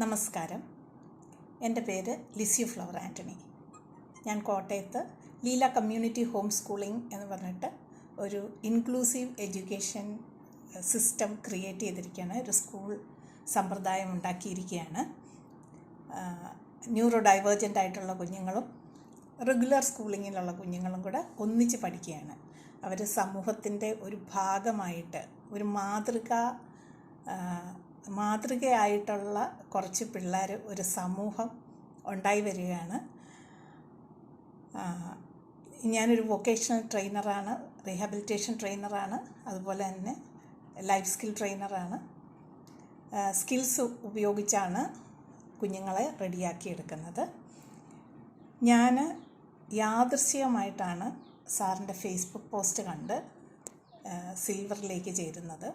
നമസ്കാരം. എന്റെ പേര് ലിസ്യു ഫ്ലവർ ആന്റണി. ഞാൻ കോട്ടയത്ത് ലീല കമ്മ്യൂണിറ്റി ഹോം സ്കൂളിംഗ് എന്ന് പറഞ്ഞിട്ട് ഒരു ഇൻക്ലൂസീവ് എഡ്യൂക്കേഷൻ സിസ്റ്റം ക്രിയേറ്റ് ചെയ്തിരിക്കുകയാണ്. ഒരു സ്കൂൾ സമ്പ്രദായം ഉണ്ടാക്കിയിരിക്കുകയാണ്. ന്യൂറോ ഡൈവേർജന്റ് ആയിട്ടുള്ള കുഞ്ഞുങ്ങളും റെഗുലർ സ്കൂളിങ്ങിലുള്ള കുഞ്ഞുങ്ങളും കൂടെ ഒന്നിച്ച് പഠിക്കുകയാണ്. അവർ സമൂഹത്തിന്റെ ഒരു ഭാഗമായിട്ട് ഒരു മാതൃക മാതൃകയായിട്ടുള്ള കുറച്ച് പിള്ളേർ ഒരു സമൂഹം ഉണ്ടായി വരികയാണ്. ഞാനൊരു വൊക്കേഷണൽ ട്രെയിനറാണ് റീഹാബിലിറ്റേഷൻ ട്രെയിനറാണ് അതുപോലെ തന്നെ ലൈഫ് സ്കിൽ ട്രെയിനറാണ്. സ്കിൽസ് ഉപയോഗിച്ചാണ് കുഞ്ഞുങ്ങളെ റെഡിയാക്കി എടുക്കുന്നത്. ഞാൻ യാദൃശ്ചികമായിട്ടാണ് സാറിന്റെ ഫേസ്ബുക്ക് പോസ്റ്റ് കണ്ട് സിൽവറിലേക്ക് ചേരുന്നത്.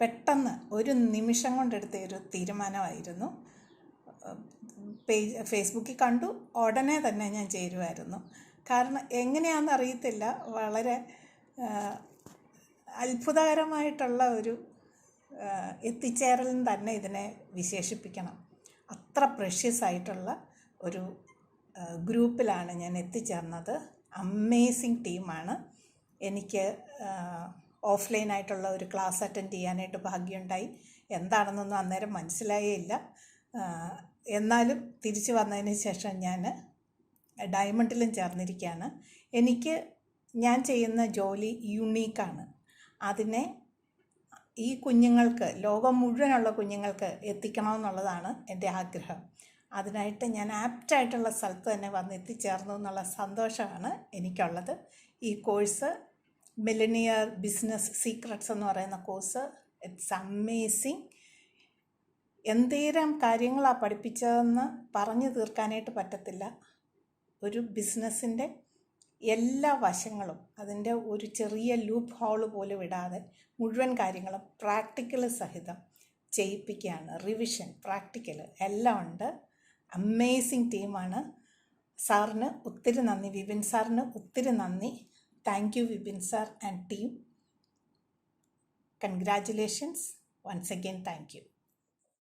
പെട്ടെന്ന് ഒരു നിമിഷം കൊണ്ടെടുത്ത ഒരു തീരുമാനമായിരുന്നു. പേജ് ഫേസ്ബുക്കിൽ കണ്ടു ഉടനെ തന്നെ ഞാൻ ചേരുമായിരുന്നു കാരണം എങ്ങനെയാണെന്ന് അറിയത്തില്ല. വളരെ അത്ഭുതകരമായിട്ടുള്ള ഒരു എത്തിച്ചേരലും തന്നെ ഇതിനെ വിശേഷിപ്പിക്കണം. അത്ര പ്രഷ്യസ് ആയിട്ടുള്ള ഒരു ഗ്രൂപ്പിലാണ് ഞാൻ എത്തിച്ചേർന്നത്. അമേസിങ് ടീമാണ് എനിക്ക് ഓഫ്ലൈനായിട്ടുള്ള ഒരു ക്ലാസ് അറ്റൻഡ് ചെയ്യാനായിട്ട് ഭാഗ്യമുണ്ടായി. എന്താണെന്നൊന്നും അന്നേരം മനസ്സിലായേ ഇല്ല എന്നാലും തിരിച്ചു വന്നതിന് ശേഷം ഞാൻ ഡയമണ്ടിലും ചേർന്നിരിക്കുകയാണ് എനിക്ക് ഞാൻ ചെയ്യുന്ന ജോലി യുണീക്കാണ്. അതിനെ ഈ കുഞ്ഞുങ്ങൾക്ക് ലോകം മുഴുവനുള്ള കുഞ്ഞുങ്ങൾക്ക് എത്തിക്കണമെന്നുള്ളതാണ് എന്റെ ആഗ്രഹം. അതിനായിട്ട് ഞാൻ ആപ്റ്റായിട്ടുള്ള സ്ഥലത്ത് തന്നെ വന്ന് എത്തിച്ചേർന്നു എന്നുള്ള സന്തോഷമാണ് എനിക്കുള്ളത്. ഈ കോഴ്സ് മിലനിയർ ബിസിനസ് സീക്രട്സ് എന്ന് പറയുന്ന കോഴ്സ് ഇറ്റ്സ് അമേസിങ് എന്തേരം കാര്യങ്ങളാണ് പഠിപ്പിച്ചതെന്ന് പറഞ്ഞു തീർക്കാനായിട്ട് പറ്റത്തില്ല. ഒരു ബിസിനസ്സിന്റെ എല്ലാ വശങ്ങളും അതിന്റെ ഒരു ചെറിയ ലൂപ്പ് ഹോൾ പോലും ഇടാതെ മുഴുവൻ കാര്യങ്ങളും പ്രാക്ടിക്കൽ സഹിതം ചെയ്യിപ്പിക്കുകയാണ്. റിവിഷൻ പ്രാക്ടിക്കൽ എല്ലാം ഉണ്ട്. അമേസിങ് ടീമാണ് സാറിന് ഒത്തിരി നന്ദി. വിപിൻ സാറിന് ഒത്തിരി നന്ദി. Thank you, Vibin sir and team. Congratulations. Once again, thank you.